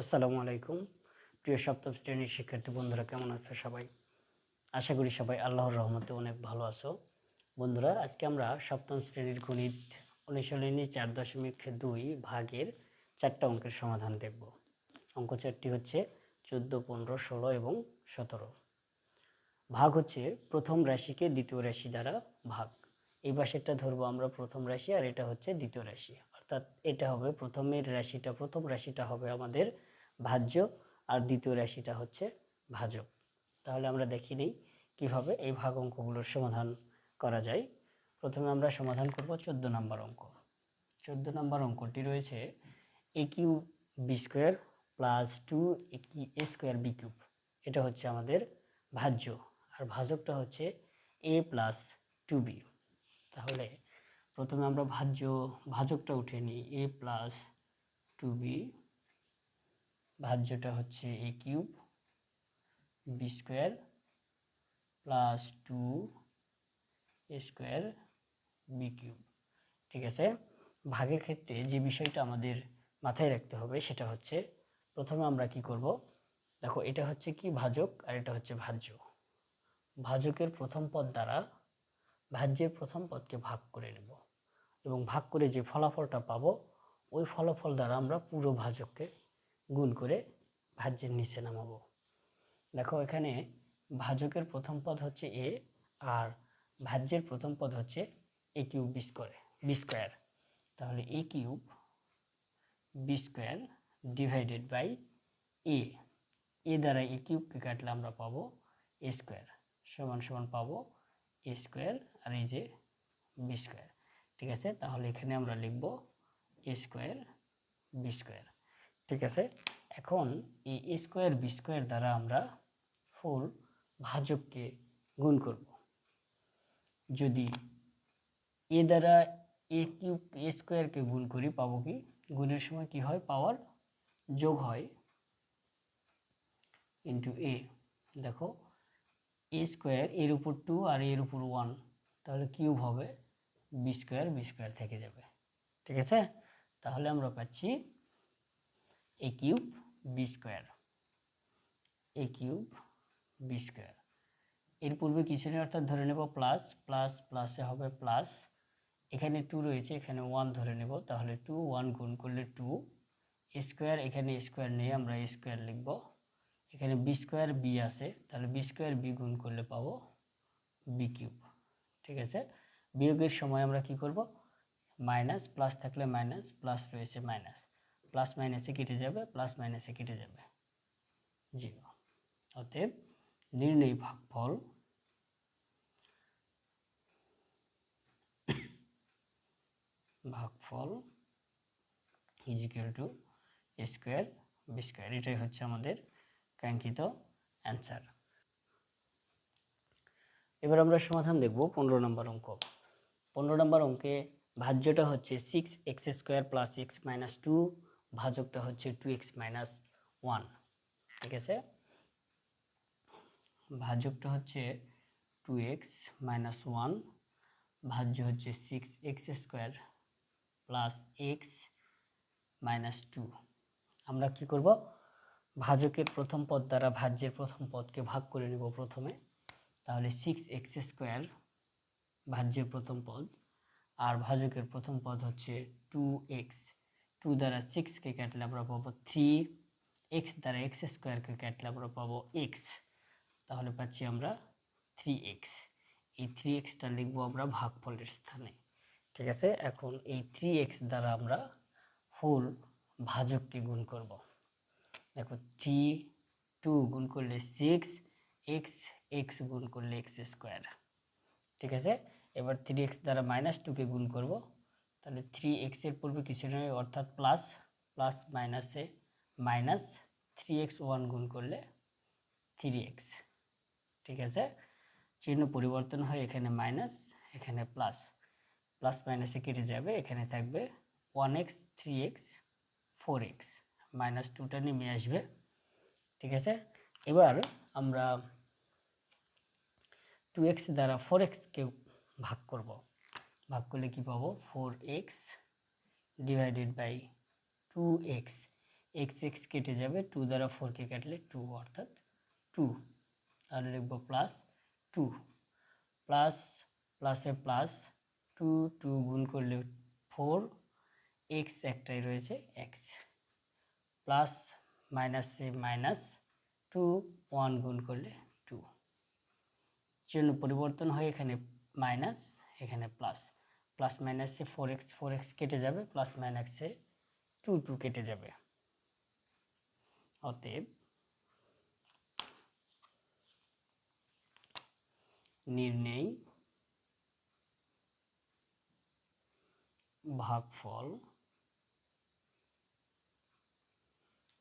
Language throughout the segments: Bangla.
আসসালামু আলাইকুম। প্রিয় সপ্তম শ্রেণির শিক্ষার্থী বন্ধুরা, কেমন আছো সবাই? আশা করি সবাই আল্লাহর রহমতে অনেক ভালো আছো। বন্ধুরা, আজকে আমরা সপ্তম শ্রেণির গণিত অনুশীলনী চার দশমিক দুই ভাগের চারটা অঙ্কের সমাধান দেখব। অঙ্ক চারটি হচ্ছে চোদ্দ, পনেরো, ষোলো এবং সতেরো। ভাগ হচ্ছে প্রথম রাশিকে দ্বিতীয় রাশি দ্বারা ভাগ। এই পাশেরটা ধরবো আমরা প্রথম রাশি আর এটা হচ্ছে দ্বিতীয় রাশি। অর্থাৎ এটা হবে প্রথমের রাশিটা, প্রথম রাশিটা হবে আমাদের ভাজ্য আর দ্বিতীয় রাশিটা হচ্ছে ভাজক। তাহলে আমরা দেখি নেই কীভাবে এই ভাগ অঙ্কগুলোর সমাধান করা যায়। প্রথমে আমরা সমাধান করব চোদ্দ নম্বর অঙ্ক। চোদ্দ নম্বর অঙ্কটি রয়েছে A cube B square plus two A কি এ স্কোয়ার বি কিউব। এটা হচ্ছে আমাদের ভাজ্য। আর ভাজকটা হচ্ছে এ প্লাস টু বি তাহলে প্রথমে আমরা ভাজ্য, ভাজকটা উঠে নিই এ প্লাস টু বি ভাজ্যটা হচ্ছে A cube B square plus two A square B cube ঠিক আছে? ভাগের ক্ষেত্রে যে বিষয়টা আমাদের মাথায় রাখতে হবে সেটা হচ্ছে প্রথমে আমরা কি করব? দেখো, এটা হচ্ছে কি ভাজক আর এটা হচ্ছে ভাজ্য। ভাজকের প্রথম পদ দ্বারা ভাজ্যের প্রথম পদকে ভাগ করে নেব এবং ভাগ করে যে ফলাফলটা পাবো, ওই ফলাফল দ্বারা আমরা পুরো ভাজককে গুণ করে ভাজ্যের নিচে নামাবো। দেখো, এখানে ভাজকের প্রথম পদ হচ্ছে এ আর ভাজ্যের প্রথম পদ হচ্ছে A cube B square B square তাহলে A cube B square divided by A A দ্বারা এ কিউবকে কাটলে আমরা পাবো এ স্কোয়ার সমান সমান পাবো এ স্কোয়ার আর এই যে বি স্কোয়ার ঠিক আছে? তাহলে এখানে আমরা লিখব এ স্কোয়ার বি স্কোয়ার ঠিক আছে? এখন এই এ স্কোয়ার বি স্কোয়ার দ্বারা আমরা ফুল ভাজককে গুণ করব। যদি এ দ্বারা এ কিউব এ স্কোয়ারকে গুণ করি, পাবো কি? গুণের সময় কি হয়? পাওয়ার যোগ হয় ইন্টু এ দেখো? এ স্কোয়ার এর উপর টু আর এর উপর ওয়ান তাহলে কিউব হবে বি স্কোয়ার বি স্কোয়ার থেকে যাবে। ঠিক আছে? তাহলে আমরা পাচ্ছি A cube B square. A cube B square. এর পূর্বে কিছু নেই অর্থাৎ ধরে নেব প্লাস প্লাস প্লাসে হবে প্লাস এখানে টু রয়েছে, এখানে ওয়ান ধরে নেব। তাহলে টু ওয়ান গুণ করলে টু স্কোয়ার, এখানে স্কোয়ার নেই, আমরা স্কোয়ার লিখব। এখানে বি স্কোয়ার বি আছে, তাহলে বি স্কোয়ার বি গুণ করলে পাবো বি কিউব। ঠিক আছে? বিয়োগের সময় আমরা কি করব? মাইনাস, প্লাস থাকলে মাইনাস, প্লাস রয়েছে মাইনাস। প্লাস মাইনাসে কেটে যাবে, প্লাস মাইনাসে কেটে যাবে। জিরো অতএব নির্ণয় ভাগফল ভাগফল is equal to square B square এটাই হচ্ছে আমাদের কাঙ্ক্ষিত অ্যান্সার এবার আমরা সমাধান দেখব পনেরো নম্বর অঙ্ক। পনেরো নম্বর অঙ্কে ভাজ্যটা হচ্ছে six x square plus x minus two ভাজকটা হচ্ছে টু এক্স মাইনাস ওয়ান ঠিক আছে? ভাজকটা হচ্ছে টু এক্স মাইনাস ওয়ান ভাজ্য হচ্ছে six X square plus X minus two আমরা কি করব? ভাজকের প্রথম পদ দ্বারা ভাজ্যের প্রথম পদকে ভাগ করে নেব প্রথমে। তাহলে সিক্স এক্স স্কোয়ার ভাজ্যের প্রথম পদ আর ভাজকের প্রথম পদ হচ্ছে টু এক্স টু দ্বারা সিক্সকে কাটলে আমরা পাবো থ্রি এক্স দ্বারা এক্স স্কোয়ারকে কাটলে আমরা পাবো এক্স তাহলে পাচ্ছি আমরা থ্রি এক্স এই থ্রি এক্সটা লিখব আমরা ভাগফলের স্থানে। ঠিক আছে? এখন এই থ্রি এক্স দ্বারা আমরা ফুল ভাজককে গুণ করব। দেখো থ্রি টু গুণ করলে সিক্স এক্স এক্স গুণ করলে এক্স স্কোয়ার ঠিক আছে? এবার থ্রি এক্স দ্বারা মাইনাস টুকে গুণ করব। তাহলে থ্রি এক্সের পূর্বে কিছু নয় অর্থাৎ প্লাস প্লাস মাইনাসে মাইনাস থ্রি এক্স ওয়ান গুণ করলে থ্রি এক্স ঠিক আছে? চিহ্ন পরিবর্তন হয় এখানে মাইনাস এখানে প্লাস প্লাস মাইনাসে কেটে যাবে, এখানে থাকবে one X three X four X minus টুটা নেমে আসবে। ঠিক আছে? এবার আমরা টু এক্স দ্বারা ফোর এক্সকে ভাগ করব। ভাগ করলে কি পাবো? Four X divided by two X X X কেটে যাবে টু দ্বারা ফোরকে কাটলে টু অর্থাৎ টু তাহলে লিখব প্লাস টু প্লাস প্লাসে প্লাস টু টু গুণ করলে ফোর এক্স একটাই রয়েছে এক্স প্লাস মাইনাসে মাইনাস টু ওয়ান গুণ করলে জন্য পরিবর্তন হয় এখানে মাইনাস এখানে প্লাস প্লাস মাইনাসে ফোর এক্স ফোর এক্স কেটে যাবে প্লাস মাইনাসে টু টু কেটে যাবে। অতএব নির্ণয় ভাগফল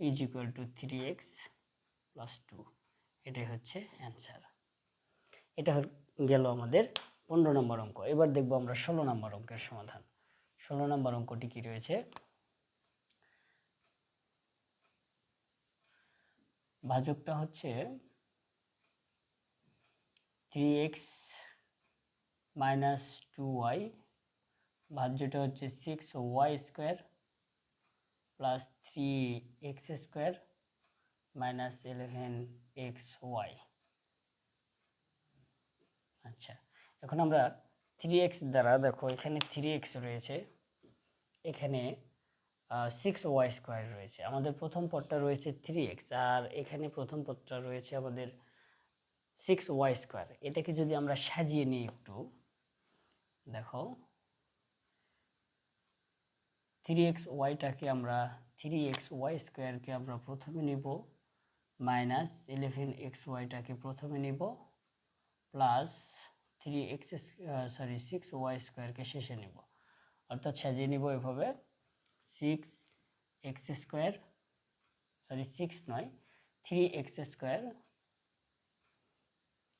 is equal to three X plus two এটাই হচ্ছে অ্যান্সার এটা গেল আমাদের পনেরো নম্বর অঙ্ক। এবার দেখব আমরা ষোলো নম্বর অঙ্কের সমাধান। ষোলো নম্বর অঙ্কটি কি রয়েছে? ভাজকটা হচ্ছে three X minus two Y ভাজ্যটা হচ্ছে six Y square plus three X square minus eleven X Y আচ্ছা এখন আমরা থ্রি এক্স দ্বারা দেখো, এখানে থ্রি এক্স রয়েছে, এখানে সিক্স ওয়াই স্কোয়ার রয়েছে। আমাদের প্রথম পদটা রয়েছে থ্রি এক্স আর এখানে প্রথম পদটা রয়েছে আমাদের সিক্স ওয়াই স্কোয়ার এটাকে যদি আমরা সাজিয়ে নিই একটু, দেখো থ্রি এক্স ওয়াইটাকে আমরা থ্রি এক্স ওয়াই স্কোয়ারকে আমরা প্রথমে নিব মাইনাস ইলেভেন এক্স ওয়াইটাকে প্রথমে নিব plus three X sorry six Y স্কোয়ারকে শেষে নিব। অর্থাৎ সাজিয়ে নিব এভাবে six X square sorry six নয় three X square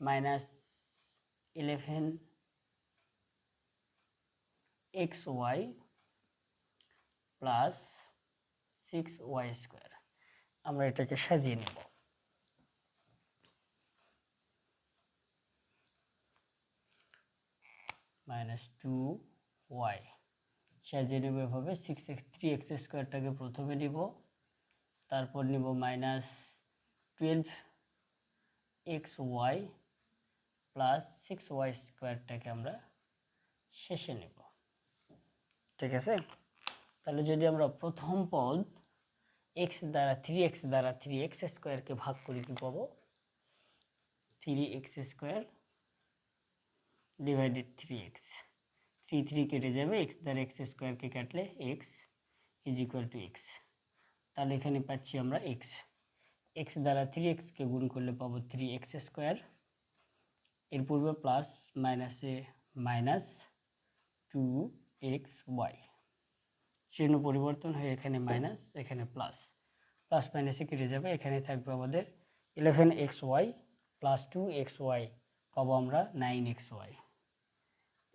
minus eleven X Y plus six Y square আমরা এটাকে সাজিয়ে নেব। মাইনাস টু ওয়াই সাজিয়ে নেব এভাবে সিক্স এক্স থ্রি এক্স স্কোয়ারটাকে প্রথমে নিব, তারপর নিব minus twelve X Y plus six Y স্কোয়ারটাকে আমরা শেষে নেব। ঠিক আছে? তাহলে যদি আমরা প্রথম পদ এক্স দ্বারা থ্রি এক্স দ্বারা থ্রি এক্স স্কোয়ারকে ভাগ করি কী পাবো? Three X square divided three X three three কেটে যাবে এক্স দ্বারা এক্স স্কোয়ারকে কাটলে X is equal to X তাহলে এখানে পাচ্ছি আমরা এক্স এক্স দ্বারা থ্রি এক্সকে গুণ করলে পাবো থ্রি এক্স স্কোয়ার এর পূর্বে প্লাস মাইনাসে মাইনাস টু এক্স ওয়াই চিহ্ন পরিবর্তন হয়ে এখানে মাইনাস এখানে প্লাস প্লাস মাইনাসে কেটে যাবে, এখানে থাকবে আমাদের eleven X Y plus two X Y পাবো আমরা nine X Y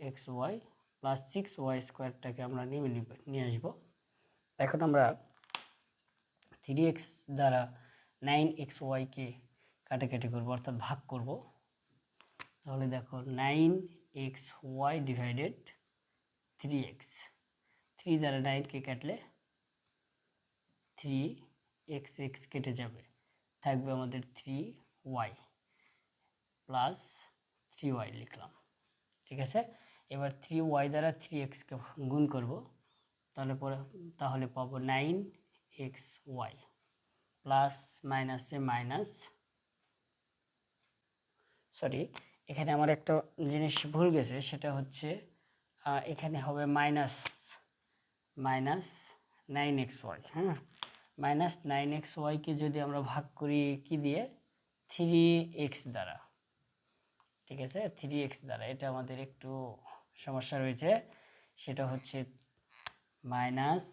X Y plus six Y স্কোয়ারটাকে আমরা নিয়ে নিব, নিয়ে আসব। এখন আমরা থ্রি এক্স দ্বারা নাইন এক্স ওয়াইকে কাটাকাটি করব, অর্থাৎ ভাগ করব। তাহলে দেখো nine X Y divided three X three দ্বারা নাইনকে কাটলে থ্রি এক্স এক্স কেটে যাবে। থাকবে আমাদের three Y plus three Y লিখলাম। ঠিক আছে? এবার থ্রি ওয়াই দ্বারা থ্রি এক্সকে গুণ করব, তাহলে পরে, তাহলে পাবো নাইন এক্স ওয়াই প্লাস মাইনাসে মাইনাস সরি এখানে আমার একটা জিনিস ভুল গেছে, সেটা হচ্ছে এখানে হবে minus minus nine X Y হ্যাঁ? মাইনাস নাইন এক্স ওয়াইকে যদি আমরা ভাগ করি কি দিয়ে? থ্রি এক্স দ্বারা, ঠিক আছে? থ্রি এক্স দ্বারা, এটা আমাদের একটু সমস্যা রয়েছে, সেটা হচ্ছে minus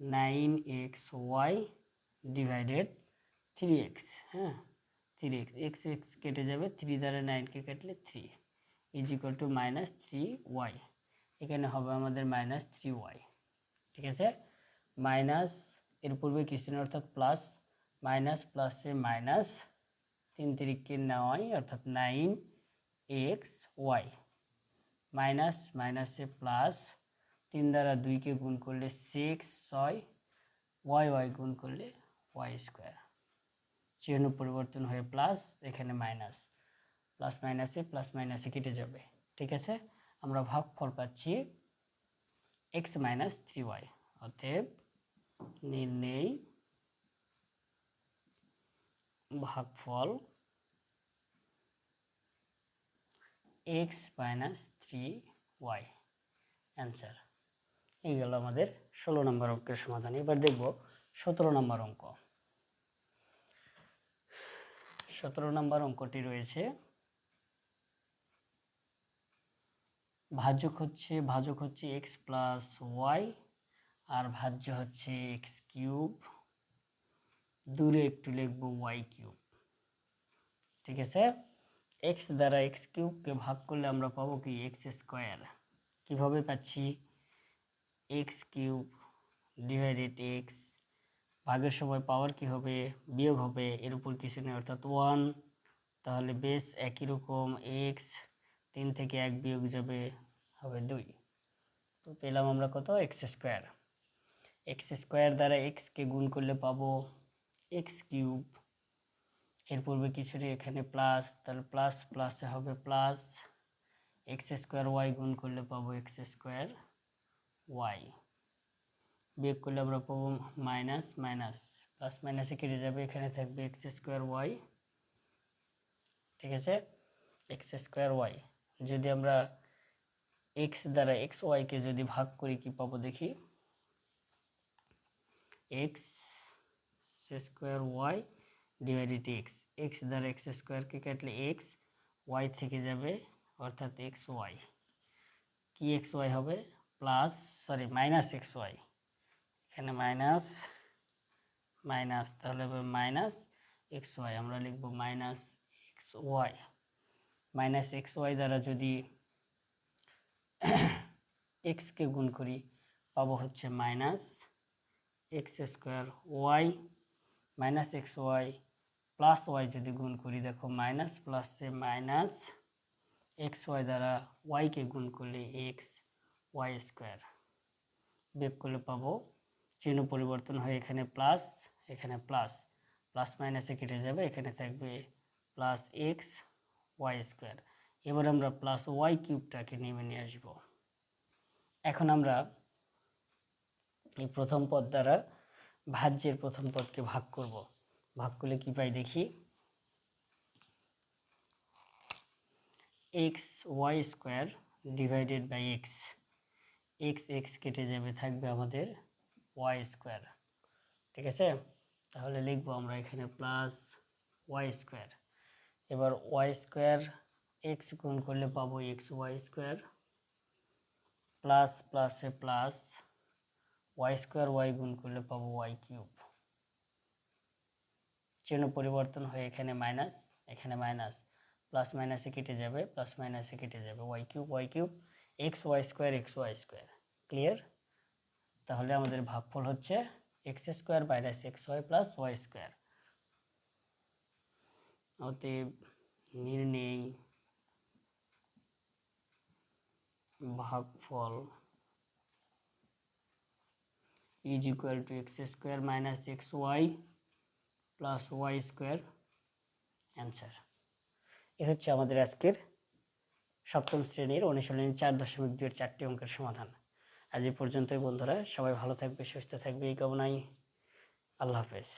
nine X Y divided three X হ্যাঁ? থ্রি এক্স এক্স এক্স কেটে যাবে থ্রি দ্বারা নাইনকে কাটলে three is equal to minus three Y এখানে হবে আমাদের মাইনাস থ্রি ওয়াই ঠিক আছে? মাইনাস এর পূর্বে কিছু অর্থাৎ প্লাস মাইনাস প্লাসে মাইনাস তিন তিরিককে নয় অর্থাৎ নাইন এক্স ওয়াই মাইনাস, মাইনাসে প্লাস তিন দ্বারা দুইকে গুণ করলে সিক্স ছয় ওয়াই ওয়াই গুণ করলে ওয়াই স্কোয়ার চিহ্ন পরিবর্তন হয়ে প্লাস এখানে মাইনাস প্লাস মাইনাসে প্লাস মাইনাসে কেটে যাবে। ঠিক আছে? আমরা ভাগফল পাচ্ছি এক্স মাইনাস থ্রি ওয়াই অতএব নির্ণয় ভাগফল X minus three Y answer এই গেল আমাদের ষোলো নম্বর অঙ্কের সমাধান। এবার দেখব সতেরো নম্বর অঙ্ক। সতেরো নম্বর অঙ্কটি রয়েছে ভাজক হচ্ছে ভাজক হচ্ছে এক্স প্লাস ওয়াই আর ভাজ্য হচ্ছে এক্স কিউব দূরে একটু লিখব ওয়াই কিউব ঠিক আছে? এক্স দ্বারা এক্স কিউবকে ভাগ করলে আমরা পাবো কি? X square. কীভাবে পাচ্ছি? এক্স কিউব ডিভাইডেড এক্স ভাগের সময় পাওয়ার কি হবে? বিয়োগ হবে। এর উপর কিছু নেই, অর্থাৎ ওয়ান তাহলে বেশ একই রকম এক্স তিন থেকে এক বিয়োগ যাবে, হবে দুই। তো পেলাম আমরা কত? X square. এক্স স্কোয়ার দ্বারা এক্সকে গুণ করলে পাবো এক্স কিউব এর পূর্বে কিছুটি এখানে প্লাস তাহলে প্লাস প্লাসে হবে প্লাস এক্স স্কোয়ার ওয়াই গুণ করলে পাবো এক্স স্কোয়ার ওয়াই বিয়োগ করলে আমরা পাবো মাইনাস মাইনাস প্লাস মাইনাসে কেটে যাবে, এখানে থাকবে এক্স স্কোয়ার ওয়াই ঠিক আছে? এক্স স্কোয়ার ওয়াই যদি আমরা এক্স দ্বারা এক্স ওয়াইকে যদি ভাগ করি, কি পাবো দেখি? X square Y divided X X দ্বারা এক্স স্কোয়ারকে কাটলে এক্স, ওয়াই থেকে যাবে অর্থাৎ এক্স ওয়াই। কি এক্স ওয়াই হবে? Plus, sorry, minus X Y. এখানে মাইনাস মাইনাস, তাহলে হবে মাইনাস এক্স ওয়াই। আমরা লিখব minus X Y. Minus X Y দ্বারা যদি এক্সকে গুণ করি, পাবো হচ্ছে minus X square Y minus X Y plus Y যদি গুণ করি, দেখো মাইনাস প্লাসে মাইনাস এক্স ওয়াই দ্বারা ওয়াইকে গুণ করলে এক্স ওয়াই স্কোয়ার বেগ করলে পাবো, চিহ্ন পরিবর্তন হয়ে এখানে প্লাস এখানে প্লাস প্লাস মাইনাসে কেটে যাবে, এখানে থাকবে প্লাস এক্স ওয়াই স্কোয়ার এবার আমরা প্লাস ওয়াই কিউবটাকে নেমে নিয়ে আসব। এখন আমরা এই প্রথম পদ দ্বারা ভাজ্যের প্রথম পদকে ভাগ করব। ভাগ করলে কি পাই দেখি? X Y square divided by X X X কেটে যাবে, থাকবে আমাদের ওয়াই স্কোয়ার ঠিক আছে? তাহলে লিখব আমরা এখানে প্লাস ওয়াই স্কোয়ার এবার ওয়াই স্কোয়ার এক্স গুণ করলে পাবো এক্স ওয়াই স্কোয়ার প্লাস প্লাসে প্লাস ওয়াই স্কোয়ার ওয়াই গুণ করলে পাবো ওয়াই কিউব। চিহ্ন পরিবর্তন হয়ে এখানে মাইনাস এখানে মাইনাস প্লাস মাইনাসে কেটে যাবে প্লাস মাইনাসে কেটে যাবে Y cube Y cube X Y square X Y square clear তাহলে আমাদের ভাগফল হচ্ছে X square minus X Y plus Y square অতএব নির্ণয় ভাগফল is equal to X square minus X Y plus Y square answer এ হচ্ছে আমাদের আজকের সপ্তম শ্রেণির অনুশীলনী চার দশমিক দুইয়ের চারটি অঙ্কের সমাধান। আজ এই পর্যন্তই বন্ধুরা, সবাই ভালো থাকবে, সুস্থ থাকবে, এই কামনাই আল্লাহ হাফেজ।